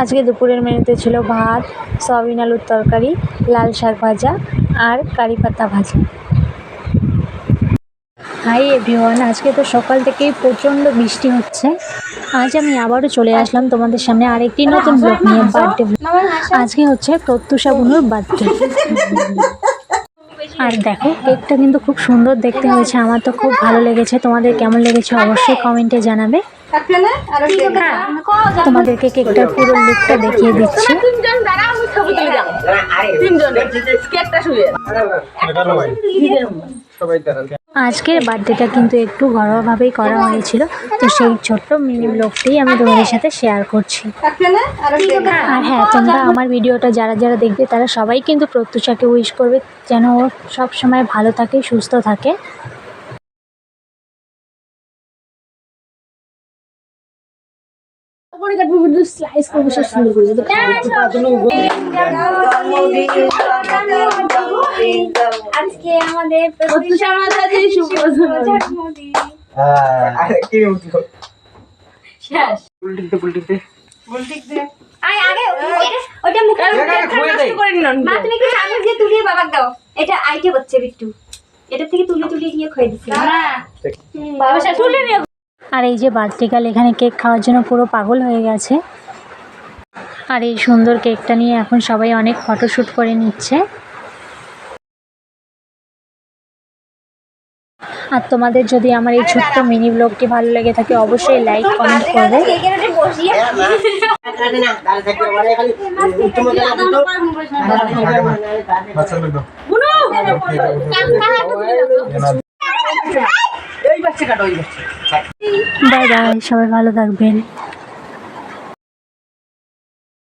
আজকে দুপুরের মেনুতে ছিল ভাত সয়াবিন আলুর তরকারি লাল শাক ভাজা আর কারি পাতা ভাজা। হাই এভরিওয়ান আজকে তো সকাল থেকেই প্রচণ্ড বৃষ্টি হচ্ছে। আজ আমি আবারও চলে আসলাম তোমাদের সামনে আরেকটি নতুন ব্লগ নিয়ে বার্থডে আজকে হচ্ছে প্রত্যুষা বুনুর বার্থডে আর দেখো কেকটা কিন্তু খুব সুন্দর দেখতে হয়েছে আমার তো খুব ভালো লেগেছে। তোমাদের কেমন লেগেছে অবশ্যই কমেন্টে জানাবে। তোমাদেরকে কেকটার পুরো লুকটা দেখিয়ে দিচ্ছি। তিনজন দাঁড়া আমি ছবি তুলে যাব। তিনজন। কেকটা শুয়ে। আজকের বার্থডেটা কিন্তু একটু ঘরোয়াভাবেই করা হয়েছিল। তো সেই ছোট্ট মিনি ব্লগটি আমি তোমাদের সাথে শেয়ার করছি। আর হ্যাঁ তোমরা আমার ভিডিওটা যারা যারা দেখবে তারা সবাই কিন্তু প্রত্যুষাকে উইশ করবে যেন ও সব সময় ভালো থাকে সুস্থ থাকে। পরে কাটবো কিন্তু স্লাইস করব সব সুন্দর করে যদি আজকে আমাদের আয় আগে ওইটা- ওইটা মুখে নষ্ট করে নিলাম মা তুমি কি সামনে দিয়ে তুলিয়ে বাবাক দাও এটা আইটে হচ্ছে বিট্টু এটা থেকে তুলে তুলে গিয়ে খয়ে দিচ্ছি বাবা তুলে নিয়ে আর এই যে গার্ল এখানে কেক খাওয়ার জন্য পুরো পাগল হয়ে গেছে। আর এই সুন্দর কেকটা নিয়ে এখন সবাই অনেক ফটোশ্যুট করে নিচ্ছে। আর তোমাদের যদি আমার এই ছোট্ট মিনি ব্লগটি ভালো লেগে থাকে অবশ্যই লাইক কমেন্ট করবে। বাই বাই সবাই ভালো থাকবেন।